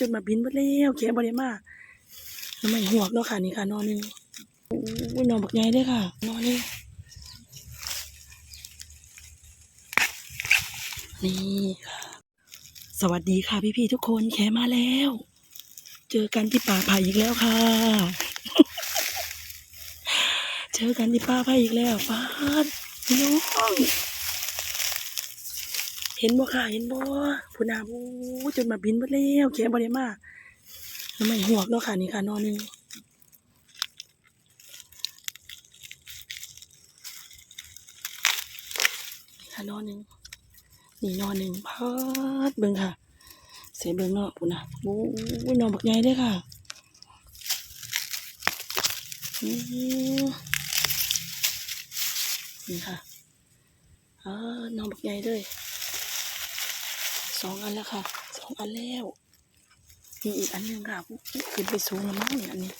จนมาบินมาแล้วแขบริมาทำไมหัวเนาะค่ะนี่ค่ะนอนนึงโอ้ยนอนบักใหญ่ด้ค่ะ นอนนี่นี่ค่ะสวัสดีค่ะพี่ๆทุกคนแขมาแล้ว เจอกันที่ป่าไผ่อีกแล้วค่ะ เจอกันที่ป่าไผ่อีกแล้วฟ้าดพี่น้อง เห็นบ่ค่ะ เห็นบ่ผู้นาบูจนมาบินมาแล้วแขบริมาทำไมหัวกเนาะค่ะนี่ค่ะนอนหนึงนี่ค่ะนอนหนึงนี่นอนหนึ่งพัดเบิ่งค่ะ เสียเบิ่งเนาะผู้นาบูนอนบักใหญ่เด้อค่ะอือนี่ค่ะอ่านอนบักใหญ่เลย สองอันแล้วค่ะสองอันแล้วมีอีกอันหนึ่งค่ะขึ้นไปสูงแล้วมั้งเนี่ยอันนี้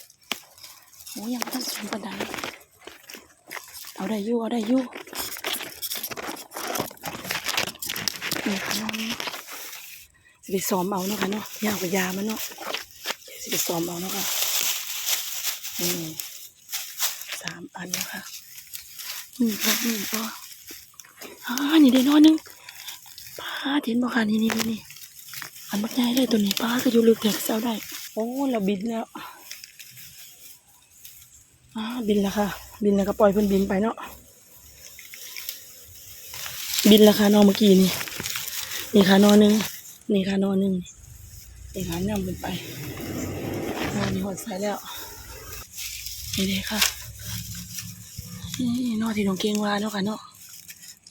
โอ้ยังไม่ต้องสูงปานใดเอาได้ยู่เอาได้ยู่นี่ค่ะน้องสิไปซ้อมเอาเนาะค่ะเนาะยาวกว่ายามันเนาะสิไปซ้อมเอาเนาะค่ะนี่สามอันแล้วค่ะนี่ค่ะนี่ก็อ่านี่ได้นอนหนึงาเห็นบ่ค่ะนี่นี่นี่นี่อันบักใหญ่เลยตัวนี้ป้าก็อยู่ลึกแถกเซาได้ โอ้เราบินแล้วอ่าบินแล้วค่ะ บินแล้วก็ปล่อยเพิ่อนบินไปเนาะบินแล้วค่ะนอนเมื่อกี้นี่ นี่ค่ะนอนหนึ่งนี่ค่ะนอนหนึ่งนี่ค่ะนำบินไปนอนนี่หดใส่แล้ว นี่เลยค่ะ นี่นอนที่น้องเก่งวาเนาะค่ะเนาะ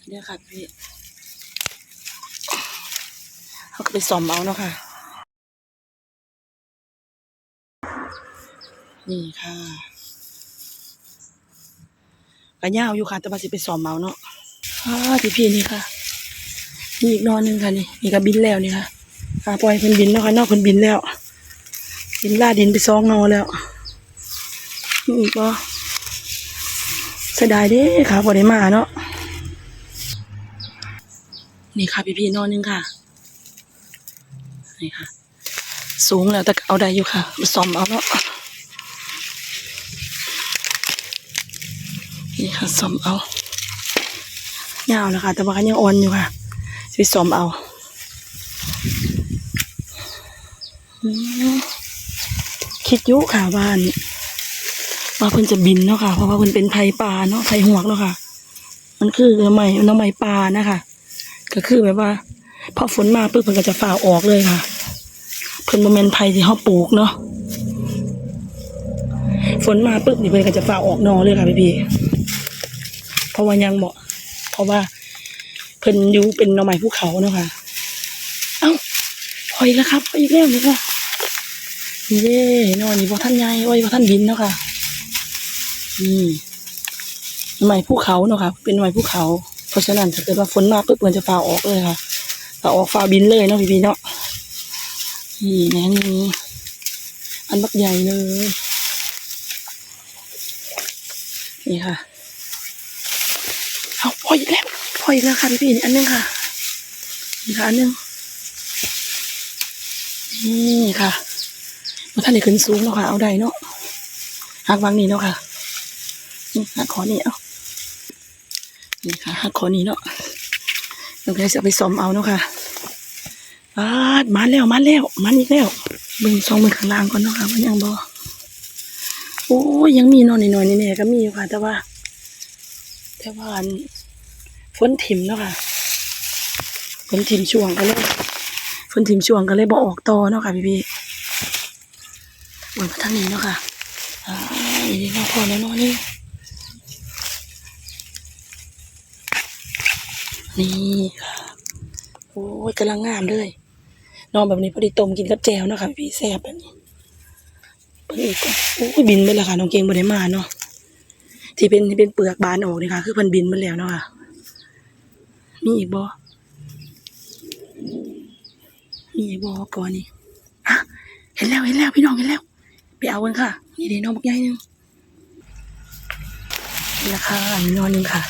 เดี๋ยวค่ะพี่ เขาก็ ไปซ่อมเอาเนาะค่ะ นี่ค่ะก็ยาวอยู่ค่ะ แต่ว่าสิไปซ่อมเอาเนาะอ่าพี่พี่นี่ค่ะนี่อีกนอนหนึ่งค่ะนี่นี่ก็บินแล้วนี่ค่ะอ่าปล่อยเพิ่นบินเนาะค่ะนอกเพิ่นบินแล้วบินล่าดินไปซองนอแล้วนี่อีกบ่เสียดายเด้ค่ะบ่ได้มาเนาะนี่ค่ะพี่พี่นอนหนึงค่ะ นี่ค่ะ สูงแล้วแต่เอาได้อยู่ค่ะไปซ่อมเอาเนาะนี่ค่ะซ่อมเอายาวแล้วค่ะแต่ว่าก็ยังอ่อนอยู่ค่ะไปซ่อมเอาคิดยุค่ะว่านว่าเพิ่นจะบินเนาะค่ะ เพราะว่าเพิ่นเป็นไผ่ป่าเนาะไผ่หวกเนาะค่ะ มันคือน้ำไม้น้ำไม้ป่านะคะ ก็คือแบบว่า พอฝนมาปุ๊บมันก็จะฝ่าออกเลยค่ะ เพิ่นบ่แม่นไผ่ที่เฮาปลูกเนาะฝนมาปุ๊บนี่เพิ่นก็จะฝ่าออกนอเลยค่ะพี่พี่เพราะว่ายังบ่เพราะว่าเพิ่นอยู่เป็นหน่อไม้ภูเขาเนาะค่ะ เอ้าพออีกแล้วครับพออีกแล้วนี่ค่ะเย่นอนนี่บ่ทันใหญ่โอ้ยบ่ทันบินเนาะค่ะนี่หน่อไม้ภูเขาเนาะค่ะ เป็นหน่อไม้ภูเขา เพราะฉะนั้นถ้าเกิดว่าฝนมาปุ๊บเพิ่นจะฝ่าออกเลยค่ะ ฝ่าออกฝ่าบินเลยเนาะพี่พี่ๆเนาะนี่แหนนี่อันบักใหญ่เลย นี่ค่ะเอาพออีกแล้วพออีกแล้วค่ะพี่พี่ๆอันนึงค่ะนี่ค่ะอันนึงนี่ค่ะมาท่านได้ขึ้นสูงแล้วค่ะ เอาได้เนาะหักวางนี่เนาะค่ะนี่หักขอนี่เอานี่ค่ะหักขอนี่เนาะ เราจะเอาไปซ้อมเอาเนาะค่ะปาดมาแล้วมาแล้วมันอีกแล้วเบิ่งซองเบิ่งข้างล่างก่อนเนาะค่ะมันยังบ่โอ้ยังมีนอนน้อยๆแน่ก็มีอยู่ค่ะ แต่ว่า แต่ว่าฝนถิ่มเนาะค่ะฝนถิ่มช่วงก็เลยฝนถิ่มช่วงก็เลยบ่ออกต่อเนาะค่ะพี่พี่ๆวนมาทางนี้เนาะค่ะอ่านี่เนาะพอแล้วเนาะนี่ นี่ค่ะโอ้ยกำลังงามเลยนอนแบบนี้พอดีต้มกินกับแจวนะคะพี่แซ่บแบบนี้เพิ่งอีกก่อนโอ้ยบินไปแล้วค่ะน้องเก่งบ่ได้มาเนาะที่เป็นที่เป็นเปลือกบานออกนี่ค่ะ คือพิ่นบินไปแล้วเนาะค่ะมีอีกบ่มีอีกบ่ก่อนนี่ฮะเห็นแล้วเห็นแล้วพี่น้องเห็นแล้ว ไปเอากันค่ะ นี่เดี๋ยวน้องบักใหญ่หนึงนี่ราคาอันนี้นอนหนึงค่ะ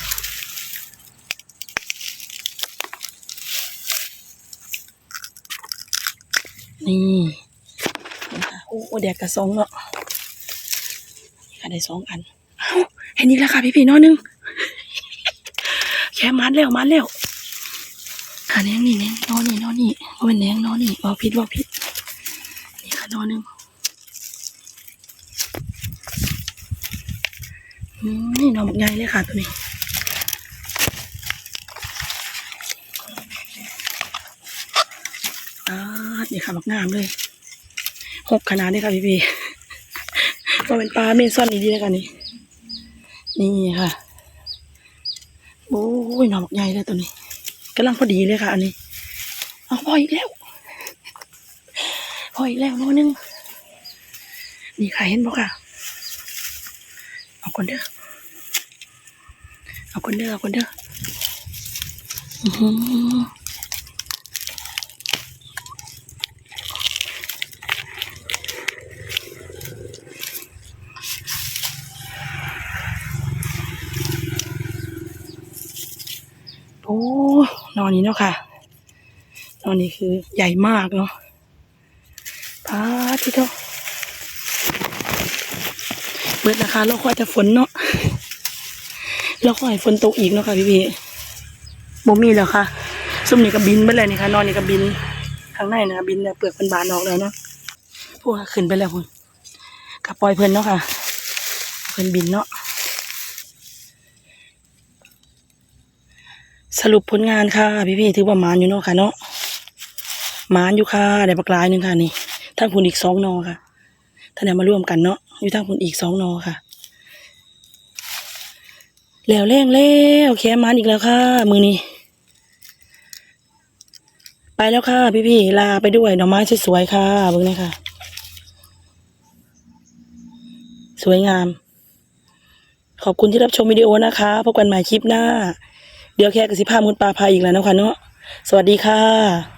นี่โอ้แดกกระสองเนาะนี่ค่ะได้สองอันเห็นอีกแล้วค่ะพี่พี่น้อหนึงแค่มันแล้วมันแล้วค่ะแนงนี่แนงนอนี่นอนี่ว่าเป็นแนงนอนี่ว่าพิษว่าพิษนี่ค่ะนอหนึงอืมนี่นอหมกใหญ่เลยค่ะตัวนี้ อ่า นี่ค่ะบักงามเลยหกขนาดนี้ค่ะพี่พี่ก็เป็นปลาเมนซ่อนดีๆแล้วกันนี่นี่ค่ะโอ้ยหน่อบักใหญ่เลยตัวนี้กำลังพอดีเลยค่ะ อันนี้เอาพออีกแล้วพออีกแล้วโน่นนึงนี่ค่ะเห็นบ่ค่ะเอาคนเด้อเอาคนเด้อเอาคนเด้ออือ โอ้นอนนี้เนาะค่ะ นอนนี้คือใหญ่มากเนาะพาที่เท่าเบิดราคาเราคอยจะฝนเนาะเราคอยฝนตกอีกเนาะค่ะพี่พี่บ่มีแล้วค่ะซุ่มนี่ก็บินไปเลยนี่ค่ะ นอนนี่ก็บินข้างในนะบินเปลือกเป็นบานออกแล้วเนาะพวกขึ้นไปแล้วพุ่นกับปล่อยเพิ่นเนาะค่ะเพิ่นบินเนาะ สรุปผลงานค่ะ พี่ๆถือว่ามานอยู่เนาะค่ะเนาะมานอยู่ค่ะได้บักหลายหนึ่งค่ะนี่ทั้งผุนอีกสองนอค่ะท่านเอามาร่วมกันเนาะอยู่ทั้งผุนอีกสองนอค่ะ แล้วแรงแล้วแค่มานอีกแล้วค่ะ มือนี้ไปแล้วค่ะ พี่ๆลาไปด้วยดอกไม้สวยๆค่ะเบิ่งนี่ค่ะสวยงาม ขอบคุณที่รับชมวิดีโอนะคะพบกันใหม่คลิปหน้า เดี๋ยวแค่กระสิภาพมุนปลาพายอีกแล้วนะคะเนาะสวัสดีค่ะ